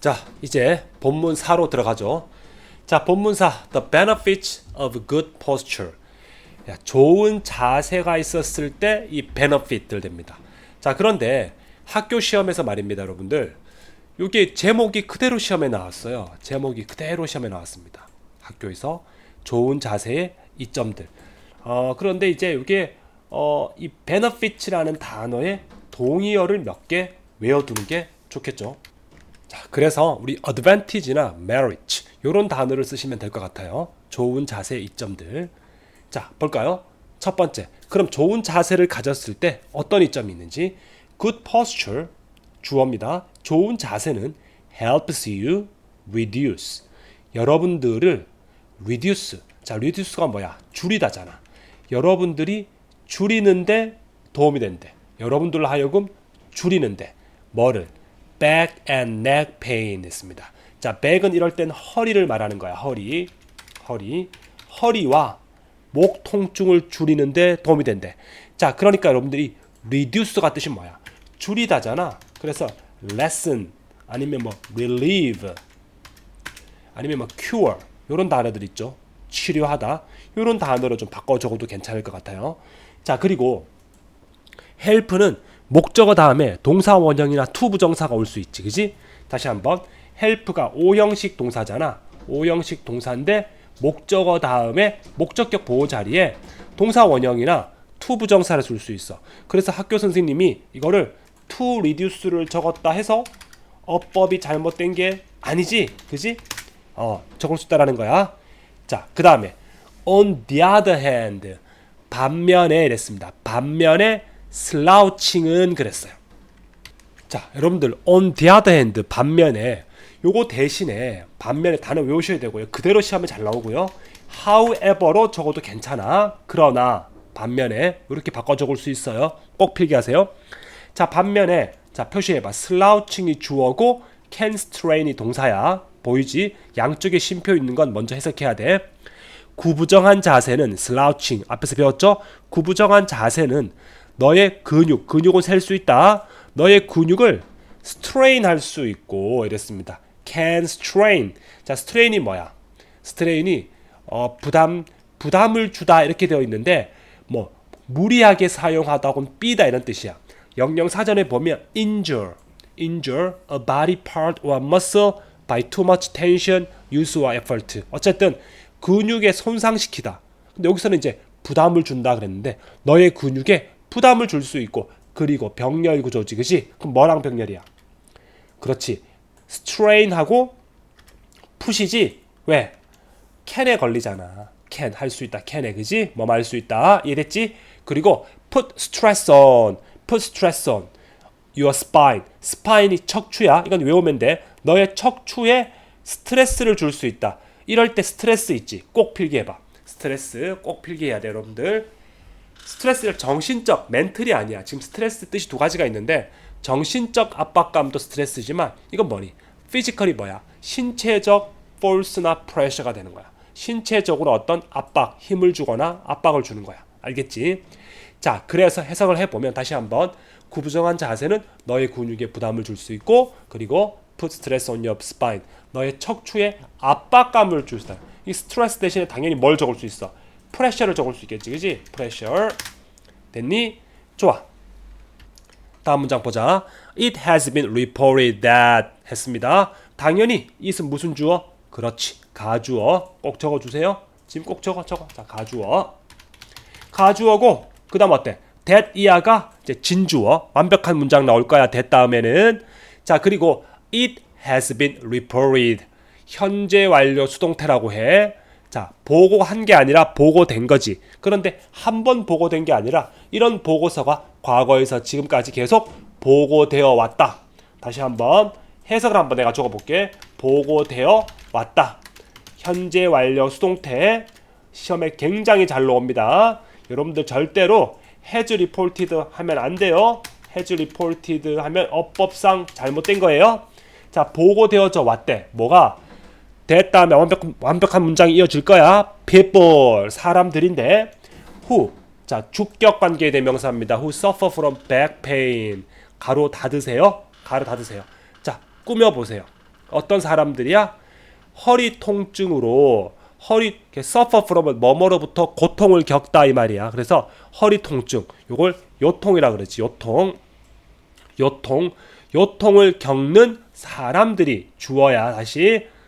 자, 이제 본문사로 들어가죠. 자, 본문사 The benefits of good posture. 야, 좋은 자세가 있었을 때 이 benefit들 됩니다. 자, 그런데 학교 시험에서 말입니다, 여러분들. 이게 제목이 그대로 시험에 나왔어요. 제목이 그대로 시험에 나왔습니다. 학교에서 좋은 자세의 이점들. 어, 그런데 이제 이게 어, 이 benefits라는 단어의 동의어를 몇 개 외워두는 게 좋겠죠. 자, 그래서 우리 advantage나 merit 이런 단어를 쓰시면 될 것 같아요. 좋은 자세의 이점들. 자, 볼까요? 첫 번째. 그럼 좋은 자세를 가졌을 때 어떤 이점이 있는지 good posture 주어입니다. 좋은 자세는 helps you reduce 여러분들을 reduce 자, reduce가 뭐야? 줄이다잖아. 여러분들이 줄이는데 도움이 된대. 여러분들로 하여금 줄이는데 뭐를 back and neck pain 했습니다. 자, back은 이럴 땐 허리를 말하는 거야. 허리, 허리, 허리와 목 통증을 줄이는데 도움이 된대. 자, 그러니까 여러분들이 reduce가 뜻이 뭐야? 줄이다잖아. 그래서 lessen 아니면 뭐 relieve 아니면 뭐 cure 이런 단어들 있죠. 치료하다 이런 단어로 좀 바꿔 적어도 괜찮을 것 같아요. 자, 그리고 help는 목적어 다음에 동사 원형이나 투 부정사가 올 수 있지. 그지? 다시 한번 help가 오형식 동사잖아. 오형식 동사인데 목적어 다음에 목적격 보호 자리에 동사 원형이나 투 부정사를 줄수 있어. 그래서 학교 선생님이 이거를 to reduce를 적었다 해서 어법이 잘못된 게 아니지. 그지? 어, 적을 수 있다라는 거야. 자, 그 다음에 on the other hand 반면에 이랬습니다. 반면에 슬라우칭은 그랬어요. 자, 여러분들 on the other hand 반면에 요거 대신에 반면에 단어 외우셔야 되고요. 그대로 시험에 잘 나오고요. however로 적어도 괜찮아. 그러나 반면에 이렇게 바꿔 적을 수 있어요. 꼭 필기하세요. 자, 반면에 자, 표시해 봐. 슬라우칭이 주어고 can strain이 동사야. 보이지? 양쪽에 쉼표 있는 건 먼저 해석해야 돼. 구부정한 자세는 슬라우칭 앞에서 배웠죠? 구부정한 자세는 너의 근육, 근육은 셀 수 있다. 너의 근육을 strain 할 수 있고 이랬습니다. can strain. 자, strain이 뭐야? strain이 어, 부담 부담을 주다 이렇게 되어 있는데 뭐 무리하게 사용하다고는 삐다 이런 뜻이야. 영영 사전에 보면 injure, injure a body part or muscle by too much tension, use or effort. 어쨌든 근육에 손상시키다. 근데 여기서는 이제 부담을 준다 그랬는데 너의 근육에 부담을 줄 수 있고 그리고 병렬 구조 지 그지? 그럼 뭐랑 병렬이야? 그렇지. strain하고 푸시지. 왜? can에 걸리잖아. can 할 수 있다. can에 그지? 뭐 말 수 있다. 이해됐지? 그리고 put stress on. put stress on your spine. 스파인이 척추야. 이건 외우면 돼. 너의 척추에 스트레스를 줄 수 있다. 이럴 때 스트레스 있지. 꼭 필기해봐. 스트레스 꼭 필기해야 돼, 여러분들. 스트레스를 정신적, 멘틀이 아니야. 지금 스트레스 뜻이 두 가지가 있는데 정신적 압박감도 스트레스지만 이건 뭐니? 피지컬이 뭐야? 신체적 force나 pressure가 되는 거야. 신체적으로 어떤 압박, 힘을 주거나 압박을 주는 거야. 알겠지? 자, 그래서 해석을 해보면 다시 한번 구부정한 자세는 너의 근육에 부담을 줄 수 있고 그리고 put stress on your spine 너의 척추에 압박감을 줄 수 있다. 이 스트레스 대신에 당연히 뭘 적을 수 있어? 프레셔를 적을 수 있겠지, 그지? 프레셔 됐니? 좋아. 다음 문장 보자. It has been reported that 했습니다. 당연히 it은 무슨 주어? 그렇지. 가주어. 꼭 적어주세요. 지금 꼭 적어, 적어. 자, 가주어. 가주어고 그 다음 어때? that 이하가 이제 진주어. 완벽한 문장 나올 거야. that 다음에는 자 그리고 it has been reported. 현재 완료 수동태라고 해. 자, 보고한 게 아니라 보고된 거지. 그런데 한 번 보고된 게 아니라 이런 보고서가 과거에서 지금까지 계속 보고되어 왔다. 다시 한번 해석을 한번 내가 적어 볼게. 보고되어 왔다. 현재 완료 수동태 시험에 굉장히 잘 나옵니다. 여러분들 절대로 has reported 하면 안 돼요. has reported 하면 어법상 잘못된 거예요. 자, 보고되어져 왔대. 뭐가? 됐다면 완벽, 완벽한 문장이 이어질 거야. people 사람들인데 who 자 주격 관계 대명사입니다. who suffer from back pain 가로 닫으세요. 가로 닫으세요. 자 꾸며 보세요. 어떤 사람들이야? 허리 통증으로 허리 suffer from 뭐뭐로부터 고통을 겪다 이 말이야. 그래서 허리 통증 요걸 요통이라 그러지. 요통. 요통. 요통을 겪는 사람들이 주어야 다시 자,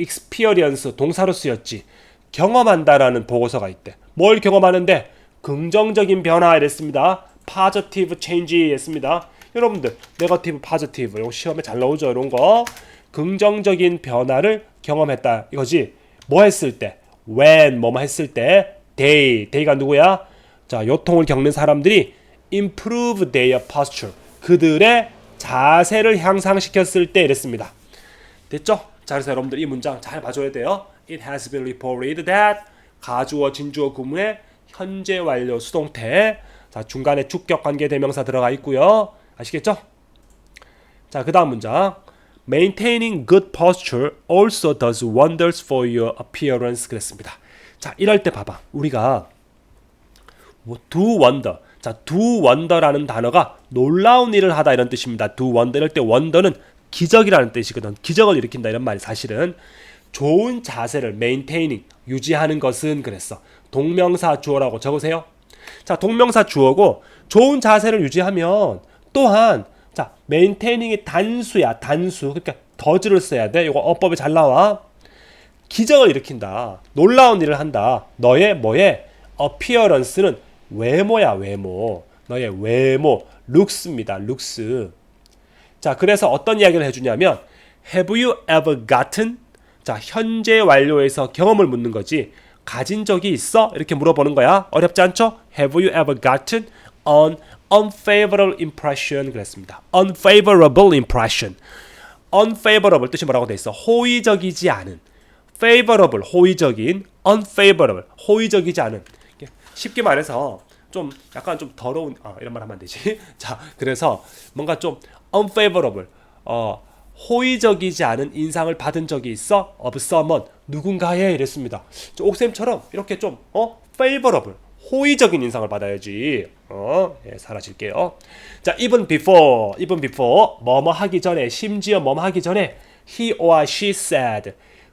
experience 동사로 쓰였지. 경험한다라는 보고서가 있대. 뭘 경험하는데? 긍정적인 변화 이랬습니다. positive change 했습니다. 여러분들 네거티브 파지티브 이거 시험에 잘 나오죠 이런 거? 긍정적인 변화를 경험했다 이거지. 뭐 했을 때? when 뭐뭐 했을 때? they they가 누구야? 자 요통을 겪는 사람들이 improve their posture. 그들의 자세를 향상시켰을 때 이랬습니다. 됐죠 자 그래서 여러분들 이 문장 잘 봐줘야 돼요 it has been reported that 가주어 진주어 구문의 현재 완료 수동태 자 중간에 주격 관계 대명사 들어가 있고요 아시겠죠? 자, 그 다음 문장. Maintaining good posture also does wonders for your appearance 그랬습니다. 자, 이럴 때 봐봐. 우리가 뭐 do wonder. 자, do wonder라는 단어가 놀라운 일을 하다 이런 뜻입니다. do wonder 이럴 때 wonder는 기적이라는 뜻이거든. 기적을 일으킨다 이런 말이 사실은 좋은 자세를 maintaining 유지하는 것은 그랬어. 동명사 주어라고 적으세요. 자, 동명사 주어고 좋은 자세를 유지하면 또한 자 메인테이닝이 단수야 단수. 그러니까 더즈를 써야 돼. 이거 어법에 잘 나와. 기적을 일으킨다. 놀라운 일을 한다. 너의 뭐의 appearance는 외모야 외모. 너의 외모 looks입니다 looks 자 그래서 어떤 이야기를 해주냐면 have you ever gotten 자 현재 완료에서 경험을 묻는 거지 가진 적이 있어 이렇게 물어보는 거야 어렵지 않죠 have you ever gotten an unfavorable impression 그랬습니다. unfavorable impression. unfavorable 뜻이 뭐라고 돼 있어? 호의적이지 않은. favorable 호의적인 unfavorable 호의적이지 않은. 쉽게 말해서 좀 약간 좀 더러운 아, 이런 말 하면 안 되지. 자, 그래서 뭔가 좀 unfavorable 어 호의적이지 않은 인상을 받은 적이 있어? of someone 누군가에 이랬습니다. 옥쌤처럼 이렇게 좀 어 favorable 호의적인 인상을 받아야지. 어, 예, 사라질게요. 자, even before, even before, 뭐뭐 하기 전에, 심지어 뭐뭐 하기 전에, he or she said,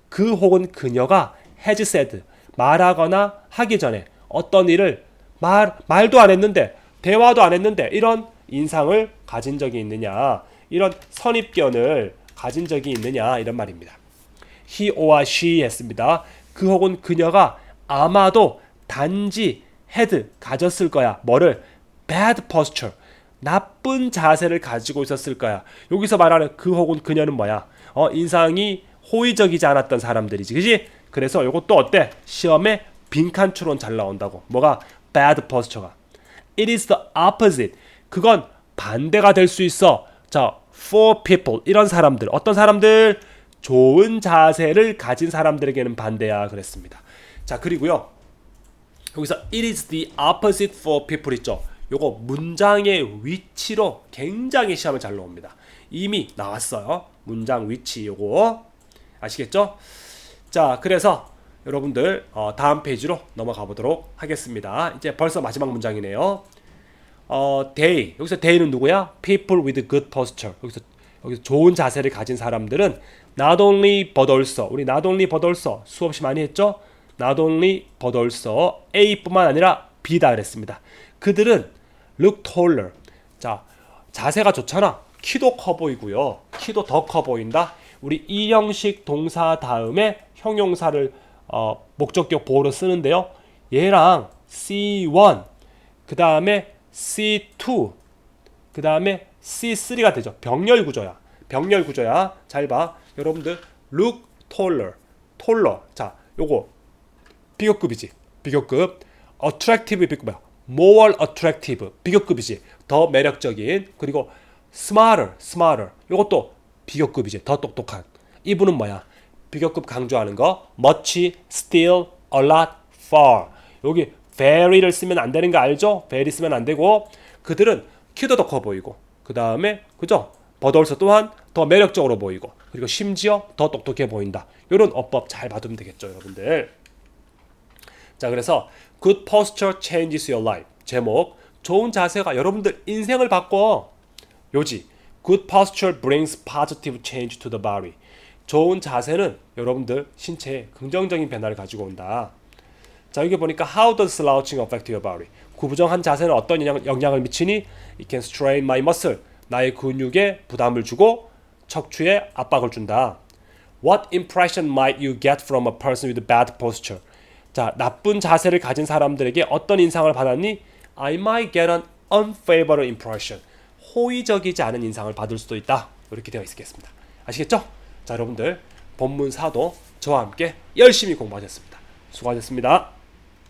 그 혹은 그녀가 has said, 말하거나 하기 전에 어떤 일을 말, 말도 안 했는데, 대화도 안 했는데, 이런 인상을 가진 적이 있느냐, 이런 선입견을 가진 적이 있느냐, 이런 말입니다. he or she 했습니다. 그 혹은 그녀가 아마도 단지 had 가졌을 거야. 뭐를 bad posture 나쁜 자세를 가지고 있었을 거야. 여기서 말하는 그 혹은 그녀는 뭐야? 어, 인상이 호의적이지 않았던 사람들이지. 그지? 그래서 이것도 어때? 시험에 빈칸 추론 잘 나온다고. 뭐가 bad posture가. It is the opposite. 그건 반대가 될 수 있어. 자, for people 이런 사람들 어떤 사람들 좋은 자세를 가진 사람들에게는 반대야 그랬습니다. 자, 그리고요. 여기서 it is the opposite for people 있죠. 요거 문장의 위치로 굉장히 시험에 잘 나옵니다. 이미 나왔어요. 문장 위치 요거 아시겠죠? 자, 그래서 여러분들 어, 다음 페이지로 넘어가 보도록 하겠습니다. 이제 벌써 마지막 문장이네요. 어, they 여기서 they는 누구야? People with good posture. 여기서 여기서 좋은 자세를 가진 사람들은 not only but also 우리 not only but also 수없이 많이 했죠? not only but also A뿐만 아니라 B다 그랬습니다. 그들은 look taller. 자, 자세가 좋잖아. 키도 커 보이고요. 키도 더 커 보인다. 우리 이 형식 동사 다음에 형용사를 어, 목적격 보호로 쓰는데요. 얘랑 C1, 그 다음에 C2, 그 다음에 C3가 되죠. 병렬 구조야. 병렬 구조야. 잘 봐. 여러분들 look taller, taller. 자, 요거 비교급이지. 비교급. attractive 비교급이야. more attractive. 비교급이지. 더 매력적인. 그리고 smarter, smarter. 요것도 비교급이지. 더 똑똑한. 이분은 뭐야? 비교급 강조하는 거. much, still, a lot, far. 여기 very를 쓰면 안 되는 거 알죠? very 쓰면 안 되고 그들은 키도 더 커 보이고 그 다음에 그죠? 버덜서 또한 더 매력적으로 보이고 그리고 심지어 더 똑똑해 보인다. 이런 어법 잘 받으면 되겠죠, 여러분들. 자, 그래서 Good posture changes your life. 제목 좋은 자세가 여러분들 인생을 바꿔. 요지 Good posture brings positive change to the body. 좋은 자세는 여러분들 신체에 긍정적인 변화를 가지고 온다. 자 여기 보니까 How does slouching affect your body? 구부정한 자세는 어떤 영향, 영향 을 미치니? It can strain my muscle. 나의 근육에 부담을 주고 척추에 압박을 준다. What impression might you get from a person with bad posture? 자, 나쁜 자세를 가진 사람들에게 어떤 인상을 받았니? I might get an unfavorable impression. 호의적이지 않은 인상을 받을 수도 있다. 이렇게 되어 있겠습니다. 아시겠죠? 자, 여러분들 본문 4도 저와 함께 열심히 공부하셨습니다. 수고하셨습니다.